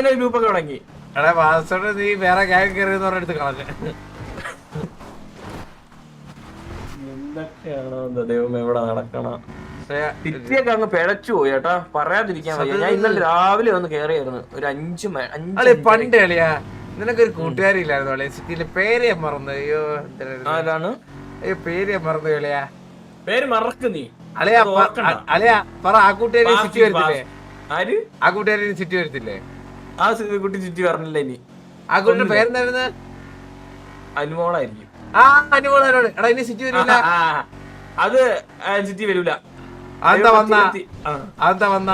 അതിനെ ഗ്രൂപ്പ് ഒക്കെ തുടങ്ങി. എടാ പാസ്വേഡ് നീ വേറെ ഗ്യാങ് എന്ന് പറഞ്ഞെടുത്ത് കളഞ്ഞു. എന്തൊക്കെയാണോ എന്തോ ദൈവം എവിടെ നടക്കണ. തിരിയൊക്കെ അങ്ങ് പിഴച്ചു പോയി ചേട്ടാ പറയാതിരിക്കാൻ വയ്യ. ഞാൻ ഇന്നലെ രാവിലെ ഒന്ന് കേറിയായിരുന്നു. ഒരു അഞ്ചു അഞ്ചര- പണ്ട് കളിയാ നിനക്കൊരു കൂട്ടുകാരില്ലായിരുന്നു അളി സിറ്റിയിലെ പേര് ഞാൻ മറന്നു. അയ്യോ? ആരാണ് അയ്യോ പേര് ഞാൻ മറന്നു കളിയാ. പേര് മറക്ക് നീ. അളിയാ അളിയാ പറ ആ കൂട്ടുകാരി സിറ്റി വരത്തില്ലേ? ആര്? ആ കൂട്ടുകാരി സിറ്റി വരത്തില്ലേ? ആ കുട്ടി ചുറ്റി പറഞ്ഞില്ല ഇനി. ആ കുട്ടിയുടെ പേരെന്തായിരുന്നു? അനുമോളായിരിക്കും. ആ അനുമോളോട് എടാ ഇനി സിറ്റി വരില്ല ആ, അത് സിറ്റി ചുറ്റി വരൂല. അതെന്താ വന്ന? അതെന്താ വന്ന?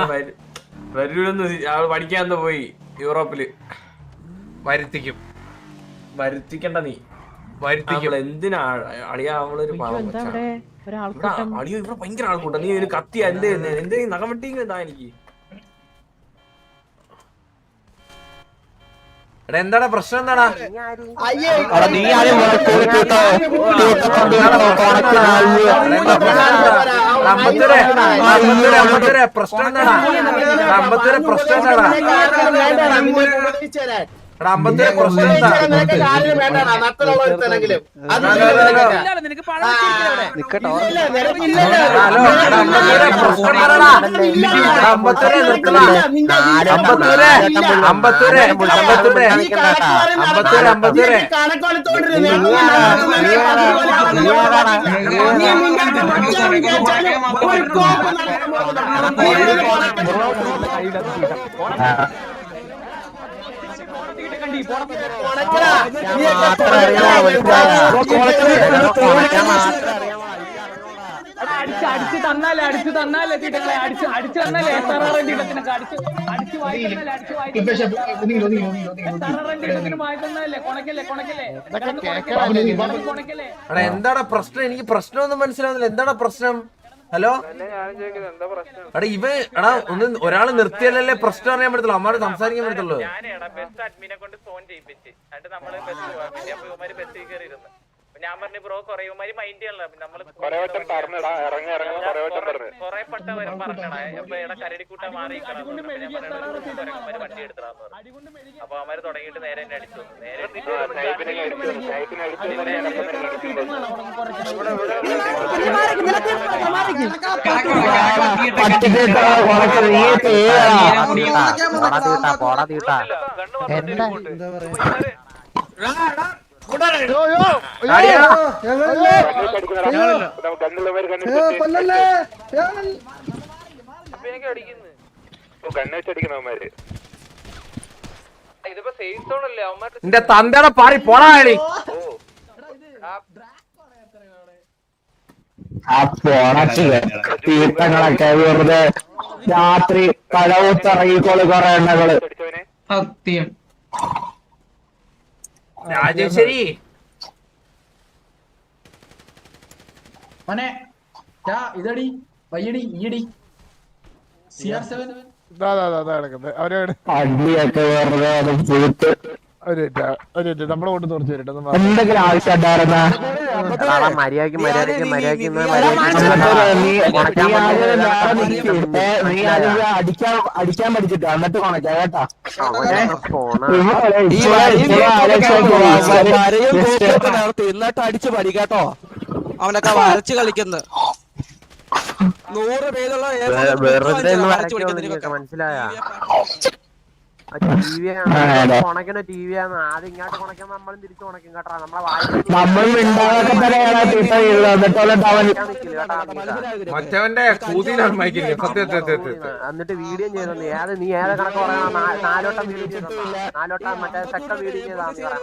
വരൂലെന്ന് പഠിക്കാൻ പോയി യൂറോപ്പിൽ. വരുത്തിക്കും. വരുത്തിക്കണ്ട നീ. വരുത്തിക്കും. എന്തിനാ അളിയാ അവളൊരു പാവം എന്താ അളിയ ഇവിടെ ഭയങ്കര ആൾക്കൂട്ടം. നീ ഒരു കത്തി എന്റെ എന്തെങ്കിലും നഖം വെട്ടിങ്ങതാ എനിക്ക്. എടാ എന്താടാ പ്രശ്നം എന്താടാ നീ ആരും അമ്പത്തൂരെ അമ്പത്തൂരെ അമ്പത്തൂരെ പ്രശ്നം എന്താടാ അമ്പത്തൂരെ പ്രശ്നം എന്താടാ എടാ അമ്പത്തൂരെ പ്രശ്നം എന്താ ഹലോ എടാ അമ്പത്തൂരെ പ്രശ്നം പറടാ എടാ അമ്പത്തൂരെ നിർത്തടാ അമ്പത്തൂരെ അമ്പത്തൂരെ അമ്പത്തൂരെ അമ്പത്തൂരെ അമ്പത്തൂരെ അടിച്ച് അടിച്ച് തന്നാലേ അടിച്ച് തന്നാലേ തീട്ടങ്ങളെ അടിച്ച് അടിച്ച് തന്നാലേ എത്ര തീട്ടത്തിനൊക്കെ അടിച്ച് അടിച്ച് വായിക്കുന്നല്ലേ അടിച്ച് വായി എത്ര തീട്ടത്തിന് വായി തന്നാലേ കൊണക്കല്ലേ കൊണക്കല്ലേ കൊണക്കല്ലേ എടാ എന്താടാ പ്രശ്നം എനിക്ക് പ്രശ്നമൊന്നും മനസ്സിലാവുന്നില്ല എന്താടാ പ്രശ്നം ഹലോ? എടാ ഇവ എടാ ഒന്ന് ഒരാൾ നിർത്തിയല്ലേ പ്രശ്നം അറിയാൻ പറ്റത്തുള്ളൂ. അമ്മാര് സംസാരിക്കാൻ പറ്റത്തുള്ളൂ. ബ്രോ നമ്മൾ ഞാൻ പറഞ്ഞു ബ്രോ കൊറേ ഇവന്മാര് മൈൻഡ് ചെയ്യണല്ലോ നമ്മൾ കൊറേ പട്ട വരും പറഞ്ഞടാ അപ്പൊ ഇവിടെ കരടിക്കൂട്ട മാറി ഇവന്മാര് വണ്ടി എടുത്തടാന്ന് പറഞ്ഞു അപ്പൊ അവന്മാര് തുടങ്ങിയിട്ട് നേരെ എന്നെ അടിച്ചു. നേരെ ആടിയാ? ഇതിപ്പോ നിന്റെ തന്തയുടെ പാറി പോടാ കളി ആ തീർത്ഥങ്ങളൊക്കെ വെറുതെ രാത്രി കടവുത്തിറങ്ങിക്കോൾ കൊറേ എണ്ണകൾ. സത്യം. രാജേശ്വരി മനെ ഇതടി വയ്യടി ഈയടി. സി ആർ സെവൻ എന്തെങ്കിലും ആവശ്യം ഉണ്ടായിരുന്ന മര്യാദയ്ക്ക് മര്യാദയ്ക്ക് മര്യാദയ്ക്ക് നീ ആദ്യം അടിക്കാൻ അടിക്കാൻ പഠിച്ചിട്ട് എന്നിട്ട് കൊണക്ക കേട്ടാ? എന്നിട്ട് അടിച്ചു പടി കേട്ടോ? അവനൊക്കെ വരച്ച് കളിക്കുന്ന. നൂറ് പേരുള്ള വെറുതെ വരച്ചു കളിക്കുന്നു മനസ്സിലായ കൊണക്കണ ടി വി ആണ് ആദ്യം ഇങ്ങോട്ട് കൊണക്കാൻ നമ്മളും തിരിച്ചു കൊണക്കും കേട്ടോ. നമ്മളെ എന്നിട്ട് വീഡിയോ ചെയ്തു നീ. ഏത് നീ ഏത് കണക്ക് പറയണം നാലോട്ടം വീഡിയോ ചെയ്തോ. നാലോട്ടം മറ്റേ സെക്ക വീഡിയോ ചെയ്താ പറയണ.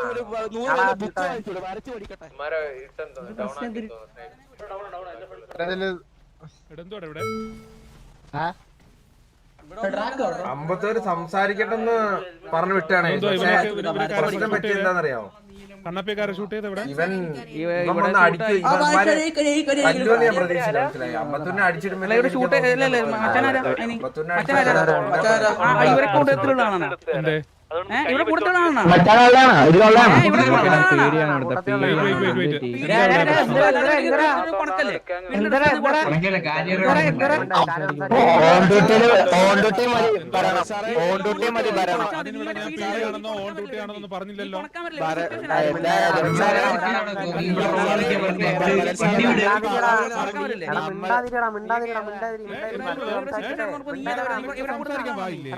ഇവിടെ? പഠിക്കട്ടെ അമ്പത്തൂര് സംസാരിക്കട്ടെന്ന് പറഞ്ഞു വിട്ടാണ്. പ്രശ്നം പറ്റിയ എന്താണെന്നറിയാമോ ഷൂട്ട് ഇവൻ ഞാൻ പ്രതീക്ഷിച്ചില്ല മനസ്സിലായി? അമ്പത്തൂരിനെ അടിച്ചിടുമ്പോൾ ഇവരെ ഇവിടെ ഓൺ ഇവിടെ കൂടുതലാണ് പറഞ്ഞില്ലല്ലോ മിണ്ടാതിരിക്കടാ മിണ്ടാതിരിക്കടാ മിണ്ടാതിരിക്കടാ ഇവിടെ കൂടുതൽ പാടില്ലേ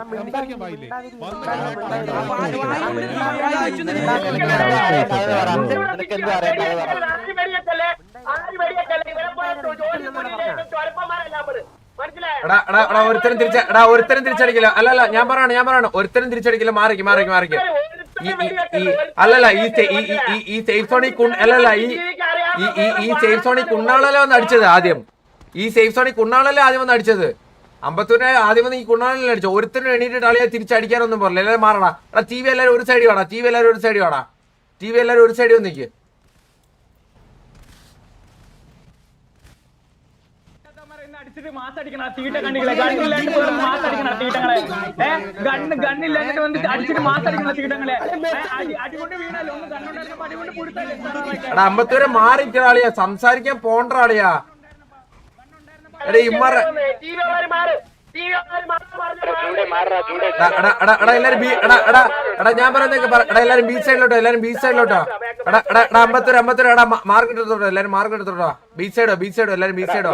എടാ എടാ എടാ ഒരുത്തരം തിരിച്ച എടാ ഒരുത്തരം തിരിച്ചടിക്കില്ല. അല്ലല്ല ഞാൻ പറയാണ് ഞാൻ പറയാണ്. ഒരുത്തരം തിരിച്ചടിക്കില്ല മാറിക്ക് മാറിക്ക് മാറിക്ക്. അല്ലല്ല ഈ ഈ സേഫ് സോണി അല്ലല്ല ഈ ഈ സേഫ് സോണി കുണ്ണാളല്ലേ വന്ന് അടിച്ചത് ആദ്യം? ഈ സേഫ് സോണി കുണ്ണാളല്ലേ ആദ്യം വന്ന് അടിച്ചത്? അമ്പത്തൂരിനെ ആദ്യം ഈ കുണ്ണാനിൽ അടിച്ചു? ഒരുത്തരും എണീറ്റിട്ട് ആളിയെ തിരിച്ചടിക്കാനൊന്നും പറഞ്ഞില്ല എല്ലാവരും മാറടാ. എടാ ടി വി എല്ലാവരും ഒരു സൈഡ് വേണം ടി വി എല്ലാവരും ഒരു സൈഡ് വേണം ടി വി എല്ലാവരും ഒരു സൈഡ് വന്നിക്ക് വന്നിട്ട് അടിച്ചിട്ട് ഒന്ന് അമ്പത്തൂരെ മാറിക്കണാളിയാ സംസാരിക്കാൻ പോണ്ടാളിയാ എല്ലാരും ബി- എടാ, ഞാൻ പറയുന്നതൊക്കെ പറ എടാ എല്ലാരും ബീച്ച് സൈഡിലോട്ടോ എല്ലാരും ബീച്ച് സൈഡിലോട്ടോ എടാ എടാ എടാ അമ്പത്തൂര് അമ്പത്തൂര് എടാ മാർക്കറ്റ് എടുത്തോട്ടോ എല്ലാരും മാർക്കറ്റ് എടുത്തോട്ടോ. ബീച്ച് സൈഡോ ബീച്ച് സൈഡോ എല്ലാരും ബീച്ച് സൈഡോ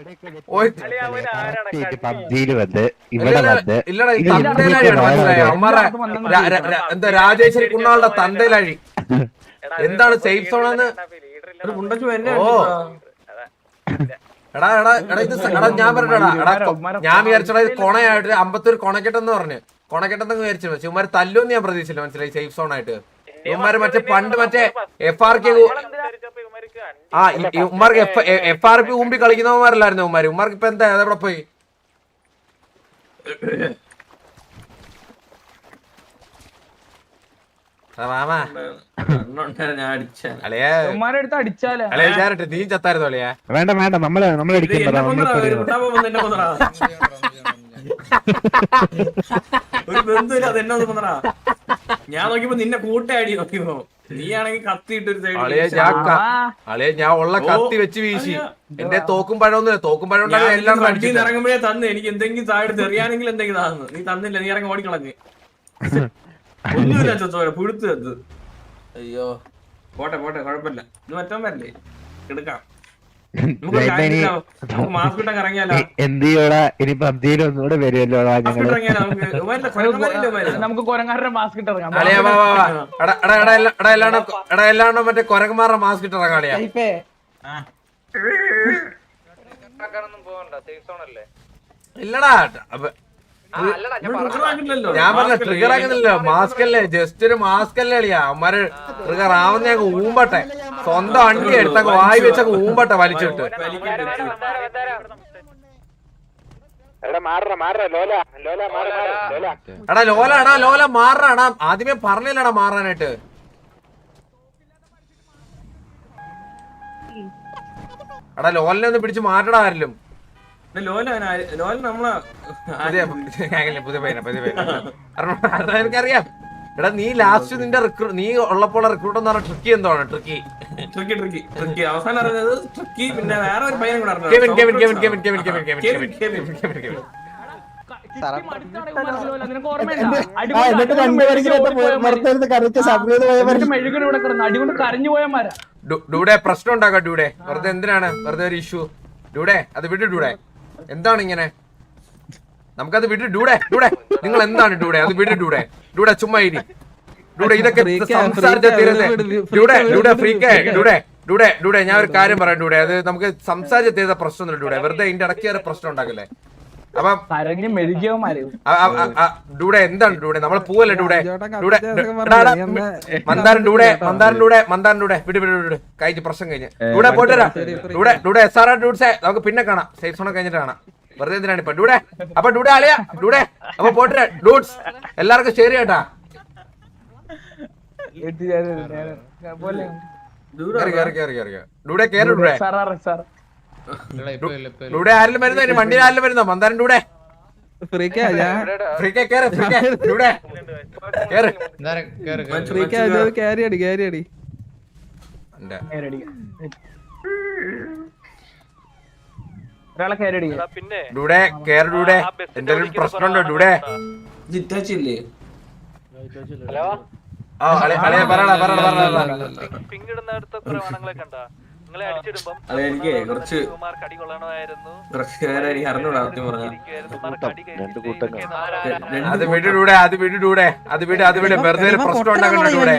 വന്ന് ഇവിടെ വന്ന് എന്താ രാജേശ്വരി കുണ്ണാളുടെ തന്തയിലഴി എന്താണ് സേഫ് ഓ. എടാ എടാ എടാ ഇത് എടാ ഞാൻ പറഞ്ഞടാ എടാ ഞാൻ വിചാരിച്ചടാ ഇത് കൊണയായിട്ട് അമ്പത്തൊരു കൊണക്കെട്ടെന്ന് പറഞ്ഞു. കൊണക്കെട്ടെന്ന് വിചാരിച്ചു പക്ഷെ ഇവന്മാര് തല്ലുമെന്ന് ഞാൻ പ്രതീക്ഷിച്ചില്ല. മനസ്സിലായി? സേഫ് സോൺ ആയിട്ട്. ഇവന്മാര് മറ്റേ പണ്ട് മറ്റേ എഫ് ആർ കെ ആ ഉമ്മാർക്ക് എഫ് ആർ പി ഊമ്പി കളിക്കുന്നവന്മാരല്ലായിരുന്നു ഉമ്മാര്? ഉമ്മാർക്ക് ഇപ്പൊ എന്താ? അതെവിടെ പോയി. നീ ചത്തായിരുന്നു അളിയാ? വേണ്ട വേണ്ട നമ്മൾ നമ്മൾ ഇത് ഞാൻ നോക്കിയപ്പോ നിന്നെ കൂട്ടാടി നോക്കിയോ നീ ആണെങ്കിൽ കത്തിയിട്ട് ഒരു സൈഡ് ഞാൻ ഉള്ള കത്തി വെച്ച് വീശി. എന്റെ തോക്കും പഴമൊന്നും തോക്കും പഴം എല്ലാം ഇറങ്ങുമ്പോഴേ തന്നെ. എനിക്ക് എന്തെങ്കിലും താഴെടുത്ത് തെറിയാണെങ്കിൽ എന്തെങ്കിലും താന്നു. നീ തന്നില്ല. നീ ഇറങ്ങി ഓടിക്കളഞ്ഞ്. ചോര പുഴുത്ത് അയ്യോ. പോട്ടെ പോട്ടെ. കുഴപ്പമില്ല. ഇത് മറ്റോ വരല്ലേ എടുക്കാം. ഇനി മാസ്ക് മറ്റേ കൊരങ്ങന്മാരുടെ മാസ്ക് ഇട്ട് ഇറങ്ങാളിയാ ഇല്ലടാ ഞാൻ പറഞ്ഞ ട്രിഗർ ആക്കുന്നില്ല മാസ്ക് അല്ലേ? ജസ്റ്റ് ഒരു മാസ്ക് അല്ലേ അളിയാ. അമ്മമാര് ട്രിഗർ ആവുന്ന ഞങ്ങൾ ഊമ്പട്ടെ. സ്വന്തം അണ്ടി എടുത്തങ്ങ് വായി വെച്ചങ്ങ് ഊമ്പട്ടെ വലിച്ചിട്ട്. എടാ ലോല. എടാ ലോല മാറണ എടാ. ആദ്യമേ പറഞ്ഞില്ലടാ മാറാനായിട്ട്. എടാ ലോലിനെ ഒന്ന് പിടിച്ച് മാറ്റടാ ആരിലും. എനിക്കറിയാം എടാ നീ ലാസ്റ്റ് നിന്റെ റിക്രൂ നീ ഉള്ളപ്പോൾ റിക്രൂട്ട് എന്ന് പറഞ്ഞ ട്രിക്കി എന്താണ് ട്രിക്കി ട്രിക്കി ട്രിക്കി ട്രിക്കി അവസാനം അറിഞ്ഞത് ട്രിക്കി പിന്നെ വേറെ ഒരു പയ്യനും കൂടെ. Kevin Kevin Kevin Kevin Kevin Kevin Kevin Kevin, Kevin Kevin. Kevin Kevin നിനക്ക് ഓർമ്മയുണ്ടോ? ആ എന്നിട്ട് രണ്ടുപേരും മറുത്തെടുത്ത് കറിച്ച് സബ്മിറ്റ് പോയവർ മെഴുകിന് ഇവിടെ കിടന്നു അടികൊണ്ട് കരഞ്ഞു പോയമാരാ ഡു- ഡൂഡെ പ്രശ്നം ഉണ്ടാക്കാം ഡൂടെ വെറുതെ എന്തിനാണ്? വെറുതെ ഒരു ഇഷ്യൂ ഡൂടെ അത് വിട് ഡൂടെ എന്താണ് ഇങ്ങനെ? നമുക്കത് വിട് ഡൂടെ ഡൂടെ നിങ്ങൾ എന്താണ് ഡൂടെ അത് വിട് ഡൂടെ ഡൂടെ ചുമ്മാ ഇരി. ഡൂഡെ ഇതൊക്കെ സംസാരിച്ച തീരുന്നേ. ഡൂടെ ഡൂഡെ ഫ്രീക്ക് ഡൂടെ ഡൂടെ ഡൂഡെ ഞാൻ ഒരു കാര്യം പറയാം ഡൂടെ അത് നമുക്ക് സംസാരിച്ച തീരുന്ന പ്രശ്നമൊന്നുമില്ല ഡൂടെ വെറുതെ ഇതിന്റെ ഇടയ്ക്ക് വരെ പ്രശ്നം ഉണ്ടാക്കില്ലേ? അപ്പം ഡൂടെ എന്താണ് ഡൂടെ നമ്മൾ പോവല്ലേ ഡൂടെ ഡൂടെ മന്ദാരൻ ഡൂടെ മന്ദാരൻ ഡൂടെ മന്ദാരൻ ഡൂടെ വിട് വിട് വിട് കഴിഞ്ഞ് പ്രശ്നം കഴിഞ്ഞ്. ഡൂടെ പോയിട്ട് വരാം. ഡൂടെ ഡൂടെ എസ് ആർ ആർ ഡൂഡ്സെ നമുക്ക് പിന്നെ കാണാം. സേഫ് സോണൊക്കെ കഴിഞ്ഞിട്ട് കാണാം. വെറുതെ എന്തിനാണ് ഇപ്പൊ? ഡൂടെ അപ്പൊ ഡൂടെ അളിയാ ഡൂടെ അപ്പൊ പോയിട്ട് ഡൂഡ്സ് എല്ലാവർക്കും ശരി കേട്ടാ പോലെ കേറി കേറി കേറി കേറി കേറി. ഡൂടെ കേറി ഡൂടെ വരുന്നോ? ഇനി വണ്ടിയിൽ വരുന്നോ? മന്ദാരൻ പിന്നെ. ഡൂടെ കേറ് ഡൂടെ എന്തെങ്കിലും പ്രശ്നമുണ്ടോ? ഡൂടെ ജിറ്റാച്ചില്ലേ ആ അതെ എനിക്ക് കുറച്ച് കുമാർ കടി കൊള്ളണമായിരുന്നു കുറച്ച് നേരം എനിക്ക് അറിഞ്ഞൂടാ സത്യം പറഞ്ഞ അത് വിടൂടെ അത് വിടൂടെ അത് വിട് അത് വിട് വെറുതെ ഒരു പ്രശ്നം ഉണ്ടാക്കണ്ട ഡൂടെ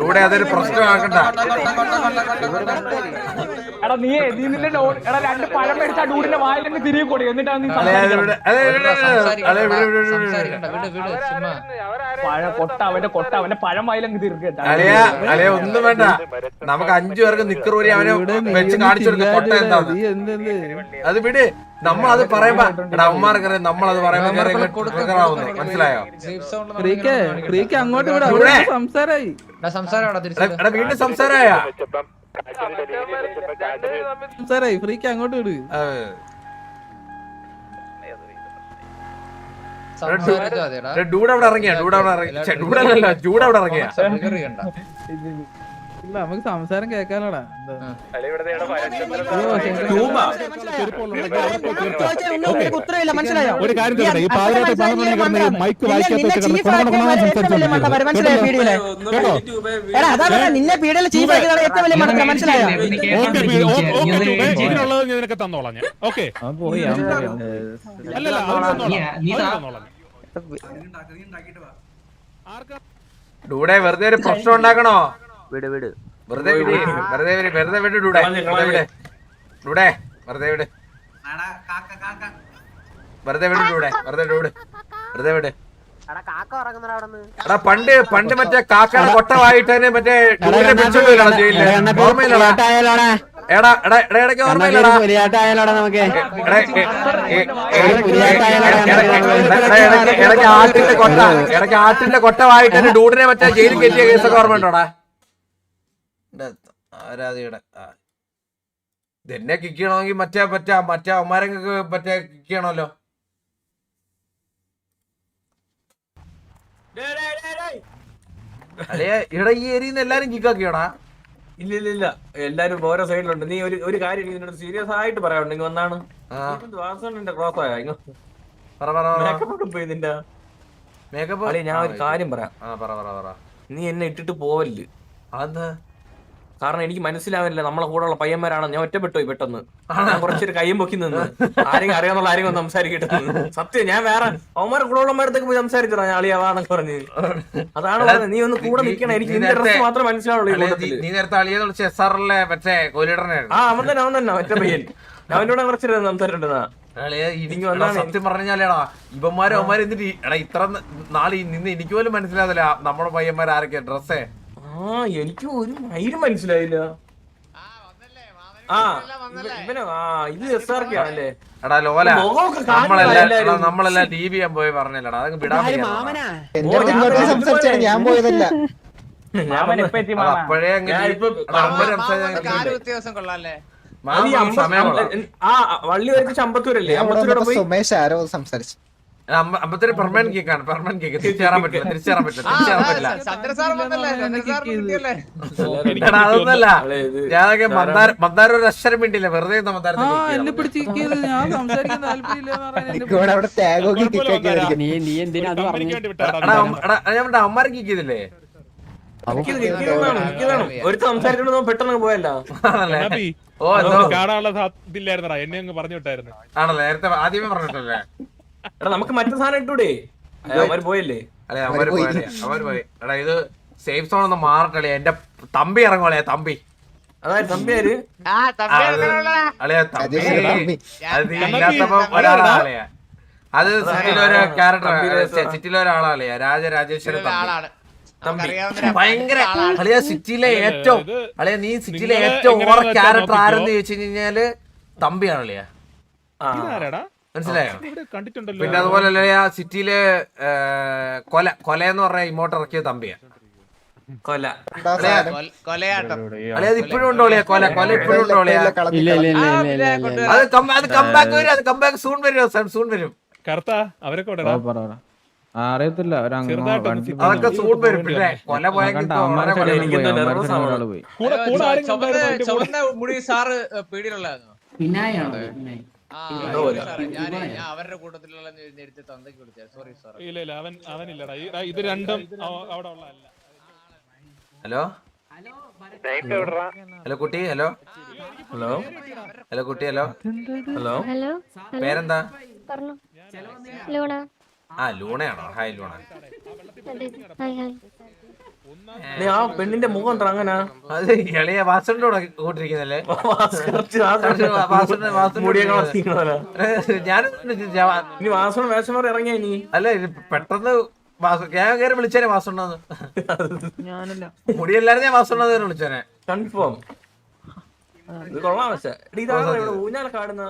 ഡൂടെ അതൊരു പ്രശ്നം ആക്കണ്ട എടാ നീ നീ നിന്റെ എടാ രണ്ട് പഴം മേടിച്ച ഡൂഡിന്റെ വായിലങ്ങ് തിരികെ കൊടു എന്നിട്ടാ നീ അത് അതെ അതെ പഴ കൊട്ട അവന്റെ കൊട്ട അവന്റെ പഴം വായിലങ്ങ് തീർക്കട്ടാ അളിയ ഒന്നും വേണ്ട. നമുക്ക് അഞ്ചു പേർക്ക് നിക്കറൂരി അവനെ വെച്ച് കാണിച്ചു കൊട്ട എന്താ അത്? വിട് നമ്മൾ അത് പറയുമ്പോ അമ്മമാർക്ക് അറിയാം നമ്മളത് പറയുമ്പോ മനസ്സിലായോ? ഫ്രീക്ക് ഫ്രീക്ക് അങ്ങോട്ട് എടാ വീണ്ടും സംസാരമായ സംസാരായി ഫ്രീക്ക് അങ്ങോട്ട് വിട്. ഡൂഡ് അവിടെ ഇറങ്ങിയാ ഡൂഡ് അവിടെ ഇറങ്ങി ഛെ, ഡൂഡ് അല്ലല്ല ജൂഡ് അവിടെ ഇറങ്ങിയ. ഇല്ല നമുക്ക് സംസാരം കേക്കാലോടാ എന്താ? ഒരു കാര്യം ഈ പാതിരാത്രി പന്ത്രണ്ട് കിടന്ന് മൈക്ക്? നിന്നെ പീഡയിൽ ചീഫ് ആക്കിയതാണ് ഏറ്റവും വലിയ മനസ്സിലായോ ഇതിനുള്ളത് ഞാൻ നിനക്ക് തന്നോളാം ഞാൻ ഓക്കെ. അല്ലല്ല ആർക്കാ ഡൂടെ വെറുതെ ഒരു പ്രശ്നം ഉണ്ടാക്കണോ വിട് വിട് വെറുതെ വിട് വെറുതെ വിട് വെറുതെ വിട് ഡൂടെ വെറുതെ വിട് ഡൂടെ വെറുതെ വിട് വെറുതെ വിട് ഡൂടെ വെറുതെ വിട് വെറുതെ വിട് എടാ പണ്ട് പണ്ട് മറ്റേ കാക്കയുടെ കൊട്ടവായിട്ടതിന് മറ്റേ ജയിലിൽ ഓർമ്മയില്ലടാ എടാ എടാ എടാ ഇടയ്ക്ക് ഓർമ്മയില്ലടാ ഇടയ്ക്ക് ആട്ടിന്റെ കൊട്ട ഇടയ്ക്ക് ആട്ടിന്റെ കൊട്ടവായിട്ട് ഡൂഡിനെ മറ്റേ ജയിലിൽ കയറ്റിയ കേസൊക്കെ ഓർമ്മയുണ്ടോടാ ആരാധിയുടെ ഇതെന്നെ കിക്ക് ചെയ്യണമെങ്കിൽ മറ്റേ പറ്റാ മറ്റേ അമ്മാരങ്ങൾക്ക് മറ്റേ കിക്ക് ചെയ്യണമല്ലോ? അല്ലേ ഇവിടെ ഈ ഏരിയയിൽ നിന്ന് എല്ലാരും കിക്കാക്കിയോടാ ഇല്ല ഇല്ല ഇല്ല. എല്ലാരും ഓരോ സൈഡിലുണ്ട് നീ ഒരു ഒരു കാര്യം എനിക്ക് നിന്നോട് സീരിയസ് ആയിട്ട് പറയാനുണ്ട് ഇങ്ങ് വന്നാണ്. ആ. ക്രോസ് ആയ? ഞാൻ ഒരു കാര്യം പറയാം. ആ പറ പറ പറ. നീ എന്നെ ഇട്ടിട്ട് പോവല്ലേ. അതെന്താ? കാരണം എനിക്ക് മനസ്സിലാവില്ല നമ്മളെ കൂടെയുള്ള ഉള്ള പയ്യന്മാരാണ്. ഞാൻ ഒറ്റപ്പെട്ടു പോയി പെട്ടെന്ന് ഞാൻ കുറച്ചൊരു കയ്യും പൊക്കി നിന്ന്. ആരെങ്കിലും അറിയാന്നുള്ള ആരെങ്കിലും ഒന്ന് സംസാരിക്കട്ടെ സത്യം ഞാൻ വേറെ അവന്മാരെ കൂടെ ഉള്ളമാരത്തേക്ക് പോയി സംസാരിച്ചോ ഞാൻ അളിയാവാന്നൊക്കെ പറഞ്ഞ്. അതാണ് പറഞ്ഞത്. നീ ഒന്ന് കൂടെ നിൽക്കണം. എനിക്ക് നിന്റെ ഡ്രസ് മാത്രമേ മനസ്സിലാവുള്ളൂ നീ- നേരത്തെ അളിയെന്ന് വിളിച്ച എസ് ആറിലെ മറ്റേ കോലിടറിനായിരുന്നു ആ അവൻ തന്നെ അവൻ തന്നെ ഒറ്റ പയ്യൻ. അവനോട് കുറച്ച് സംസാരിച്ചിട്ടുണ്ടാ. സത്യം പറഞ്ഞാലേടാ ഇവന്മാരും അവന്മാരും എന്നിട്ട് എടാ ഇത്ര നാളെ നിന്ന് എനിക്ക് പോലും മനസ്സിലാവില്ല നമ്മുടെ പയ്യന്മാർ ആരൊക്കെയാ? ഡ്രസ്സേ ആ എനിക്ക് ഒരു മയിലും മനസ്സിലായില്ല. ആ ഇവനോ ആ ഇത് എസ് ആർ കെ ആണല്ലേ? എടാ ലോല നമ്മളെല്ലാം ടി വി പോയി പറഞ്ഞില്ലടാ വിടാൻ സംസാരിച്ചാണ് ഞാൻ പോയതല്ല. അപ്പോഴേ ആ വള്ളി വരച്ച് അമ്പത്തൂരല്ലേ പോയി സുമേഷ് ആരോ സംസാരിച്ചു. അമ്പത്തൊരു പെർമനന്റ് കേക്കാണ് പെർമനന്റ് കേക്ക് തിരിച്ചേറാൻ പറ്റില്ല തിരിച്ചേറാൻ പറ്റില്ല തിരിച്ചേറാൻ പറ്റില്ല. എടാ അതൊന്നല്ല ഞാനൊക്കെ മന്ദാര മന്ദാര ഒരു അക്ഷരം മിണ്ടില്ല വെറുതെ പറഞ്ഞ അമ്മമാരെ കിക്കിയതില്ലേ നിക്കിയതാണ്. പെട്ടെന്ന് പോയല്ലോ. ഓ കാണാനുള്ള എന്നെ അങ്ങ് പറഞ്ഞു വിട്ടായിരുന്നു. ആണല്ലേ? നേരത്തെ ആദ്യമേ പറഞ്ഞിട്ടല്ലേ? എടാ നമുക്ക് മറ്റു സാധനം ഇട്ടൂടെ? അവർ പോയല്ലേ? അല്ലെ അവർ പോയല്ലേ? അവർ പോയി. എടാ ഇത് സേഫ് സോൺ ഒന്ന് മാറട്ടല്ലേ എന്റെ തമ്പി ഇറങ്ങോളെ തമ്പി. അതായത് തമ്പിയാര് തമ്പി അതെ, ഇല്ലാത്തപ്പോ ഒരാളാ അളിയ. അത് സിറ്റിയിലെ ഒരു ക്യാരക്ടർ സിറ്റിയിലെ രാജരാജേശ്വരൻ ഭയങ്കര അളിയ സിറ്റിയിലെ ഏറ്റവും അളിയ നീ സിറ്റിയിലെ ഏറ്റവും ഓവർ ക്യാരക്ടർ ആരെന്ന് ചോദിച്ചു കഴിഞ്ഞാൽ തമ്പിയാണ് അളിയ. മനസ്സിലായോ? പിന്നെ അതുപോലെ ആ സിറ്റിയിലെ കൊല കൊല എന്ന് പറഞ്ഞ ഇമോട്ട് ഇറക്കിയ തമ്പിയ. കൊല. അത് ഇപ്പോഴും ഉണ്ടോ കൊല കൊല ഇപ്പോഴും ഉണ്ടോ അത് come- അത് കമ്പാക്ക് വരും അത് കമ്പാക്ക് സൂൺ വരും സൂൺ വരും. കറുത്ത അവരൊക്കെ പറ പറ ആ, അറിയത്തില്ല അതൊക്കെ സൂൺ വരും പിന്നെ കൊല പോയി സാറ് അവരുടെ കൂട്ടത്തിലുള്ള തന്തയ്ക്ക് സോറി സാർ ഇല്ല ഇല്ല അവൻ അവനില്ലടാ. ഇത് രണ്ടും അവിടെ ഉള്ള അല്ല. ഹലോ? ഹലോ കുട്ടി ഹലോ? ഹലോ? ഹലോ കുട്ടി ഹലോ? ഹലോ? ഹലോ? പേരെന്താ? പറഞ്ഞു. ലൂണ. ആ ലൂണയാണോ? Hi Luna. Hi hi. നീ ആ പെണ്ണിന്റെ മുഖം ഉണ്ടോ അങ്ങനാ? അത് ഇളയ വാസന്റെ കൂടെ കൂട്ടിരിക്കുന്നല്ലേ ഞാൻ ഇനി വാസന വേഷം മാറി ഇറങ്ങിയ ഇനി? അല്ല ഇത് പെട്ടെന്ന് വാസു ഞാൻ കയറി വിളിച്ചേനെ വാസുണ്ടെന്ന് മുടി എല്ലാരും ഞാൻ വാസുണ്ടെന്ന് കയറി വിളിച്ചേനെ. കൺഫേം ഇത് കൊള്ളാം പക്ഷെ. ഇതാരാ ഇവിടെ ഊഞ്ഞാലൊക്കെ ആടുന്ന